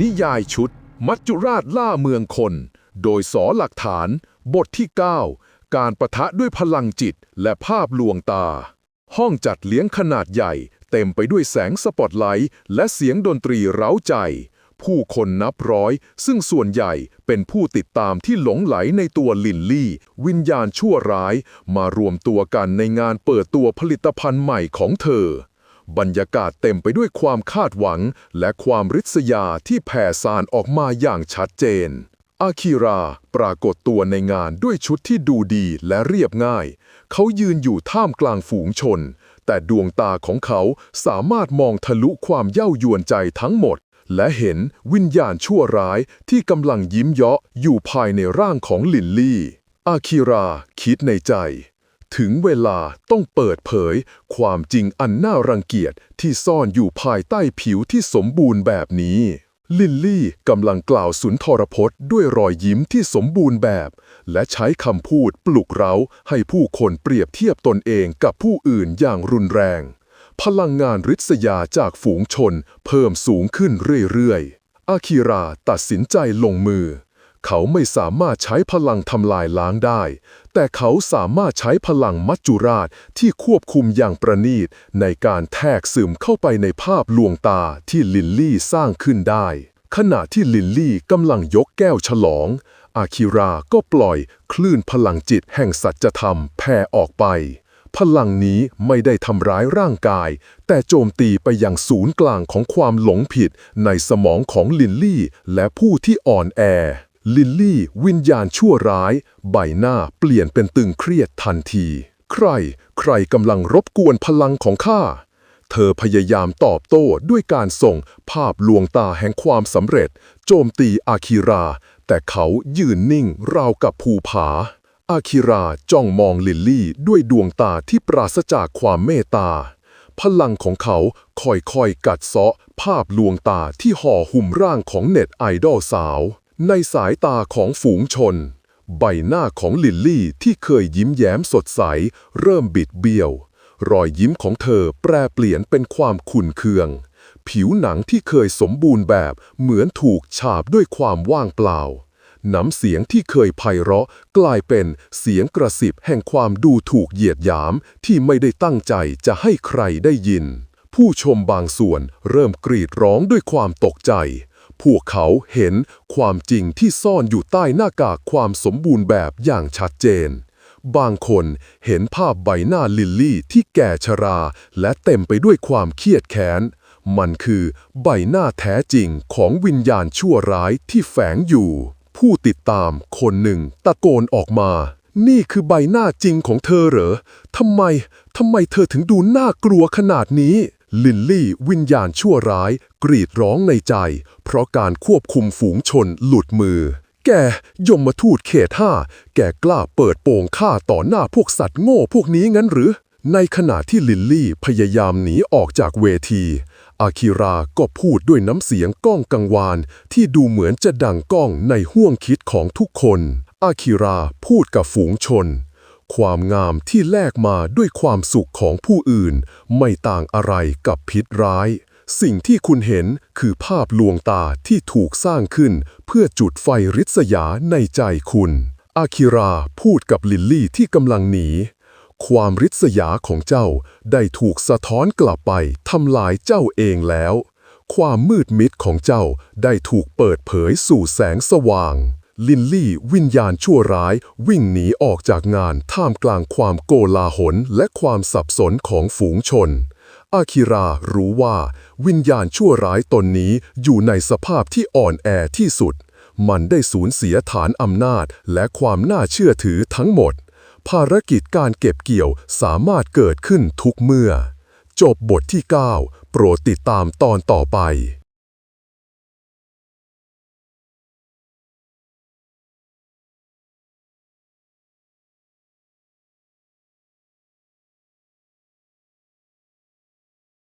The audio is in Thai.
นิยายชุด มัจจุราชล่าเมืองคน โดยสอหลักฐาน บทที่ 9 การประทะด้วยพลังจิตและภาพลวงตา ห้องจัดเลี้ยงขนาดใหญ่ เต็มไปด้วยแสงสปอตไลท์และเสียงดนตรีเร้าใจ ผู้คนนับร้อย ซึ่งส่วนใหญ่เป็นผู้ติดตามที่หลงไหลในตัวลินลี่ วิญญาณชั่วร้าย มารวมตัวกันในงานเปิดตัวผลิตภัณฑ์ใหม่ของเธอ บรรยากาศเต็มไปด้วยความคาดหวัง และความริษยาที่แผ่สานออกมาอย่างชัดเจน อาคิราปรากฏตัวในงานด้วยชุดที่ดูดีและเรียบง่าย เขายืนอยู่ท่ามกลางฝูงชน แต่ดวงตาของเขาสามารถมองทะลุความเย้ายวนใจทั้งหมด และเห็นวิญญาณชั่วร้ายที่กำลังยิ้มเยาะอยู่ภายในร่างของลินลี่ อาคิราคิดในใจ ถึงเวลาต้องเปิดเผย ความจริงอันน่ารังเกียจที่ซ่อนอยู่ภายใต้ผิวที่สมบูรณ์แบบนี้ ลินลี่กำลังกล่าวสุนทรพจน์ด้วยรอยยิ้มที่สมบูรณ์แบบ และใช้คำพูดปลุกเร้า ให้ผู้คนเปรียบเทียบตนเองกับผู้อื่นอย่างรุนแรง พลังงานริษยาจากฝูงชน เพิ่มสูงขึ้นเรื่อยๆ อาคิราตัดสินใจลงมือ เขาไม่สามารถใช้พลังทำลายล้างได้ แต่เขาสามารถใช้พลังมัจจุราชที่ควบคุมอย่างประณีต ในการแทรกซึมเข้าไปในภาพลวงตาที่ลินลี่สร้างขึ้นได้ ขณะที่ลินลี่กำลังยกแก้วฉลอง อาคิราก็ปล่อยคลื่นพลังจิตแห่งสัจธรรมแผ่ออกไปพลังนี้ไม่ได้ทำร้ายร่างกาย แต่โจมตีไปยังศูนย์กลางของความหลงผิดในสมองของลินลี่ และผู้ที่อ่อนแอ ลินลี่ วิญญาณชั่วร้าย ใบหน้าเปลี่ยนเป็นตึงเครียดทันที ใคร ใครกำลังรบกวนพลังของข้า เธอพยายามตอบโต้ด้วยการส่งภาพลวงตาแห่งความสำเร็จ โจมตีอาคิรา แต่เขายืนนิ่งราวกับภูผา อาคิราจ้องมองลิลลี่ด้วยดวงตาที่ปราศจากความเมตตาพลังของเขาค่อยๆกัดเซาะภาพลวงตาที่ห่อหุ้มร่างของเน็ตไอดอลสาว ในสายตาของฝูงชน ใบหน้าของลิลลี่ที่เคยยิ้มแย้มสดใส เริ่มบิดเบี้ยว รอยยิ้มของเธอแปรเปลี่ยนเป็นความขุ่นเคือง ผิวหนังที่เคยสมบูรณ์แบบเหมือนถูกฉาบด้วยความว่างเปล่า น้ำเสียงที่เคยไพเราะกลายเป็นเสียงกระสิบแห่งความดูถูกเหยียดหยามที่ไม่ได้ตั้งใจจะให้ใครได้ยิน ผู้ชมบางส่วนเริ่มกรีดร้องด้วยความตกใจ พวกเขาเห็นความจริงที่ซ่อนอยู่ใต้หน้ากากความสมบูรณ์แบบอย่างชัดเจน บางคนเห็นภาพใบหน้าลิลลี่ที่แก่ชรา และเต็มไปด้วยความเครียดแค้น มันคือใบหน้าแท้จริงของวิญญาณชั่วร้ายที่แฝงอยู่ ผู้ติดตามคนหนึ่งตะโกนออกมา นี่คือใบหน้าจริงของเธอเหรอ ทำไม ทำไมเธอถึงดูน่ากลัวขนาดนี้ ลินลี่วิญญาณชั่วร้าย กรีดร้องในใจ เพราะการควบคุมฝูงชนหลุดมือ แกยมมาทูตเขตห้าแกกล้าเปิดโปงฆ่าต่อหน้าพวกสัตว์โง่พวกนี้งั้นหรือ ในขณะที่ลินลี่พยายามหนีออกจากเวที อาคิราก็พูดด้วยน้ำเสียงก้องกังวาน ที่ดูเหมือนจะดังก้องในห้วงคิดของทุกคน อาคิราพูดกับฝูงชน ความงามที่แลกมาด้วยความสุขของผู้อื่น ไม่ต่างอะไรกับพิษร้าย สิ่งที่คุณเห็นคือภาพลวงตาที่ถูกสร้างขึ้น เพื่อจุดไฟริษยาในใจคุณ อาคิราพูดกับลิลลี่ที่กำลังหนี ความริษยาของเจ้าได้ถูกสะท้อนกลับไปทำลายเจ้าเองแล้ว ความมืดมิดของเจ้าได้ถูกเปิดเผยสู่แสงสว่าง ลินลี่วิญญาณชั่วร้าย วิ่งหนีออกจากงานท่ามกลางความโกลาหลและความสับสนของฝูงชน อาคิรารู้ว่า วิญญาณชั่วร้ายตนนี้อยู่ในสภาพที่อ่อนแอที่สุด มันได้สูญเสียฐานอำนาจและความน่าเชื่อถือทั้งหมด ภารกิจการเก็บเกี่ยวสามารถเกิดขึ้นทุกเมื่อ จบบทที่ 9 โปรดติดตามตอนต่อไป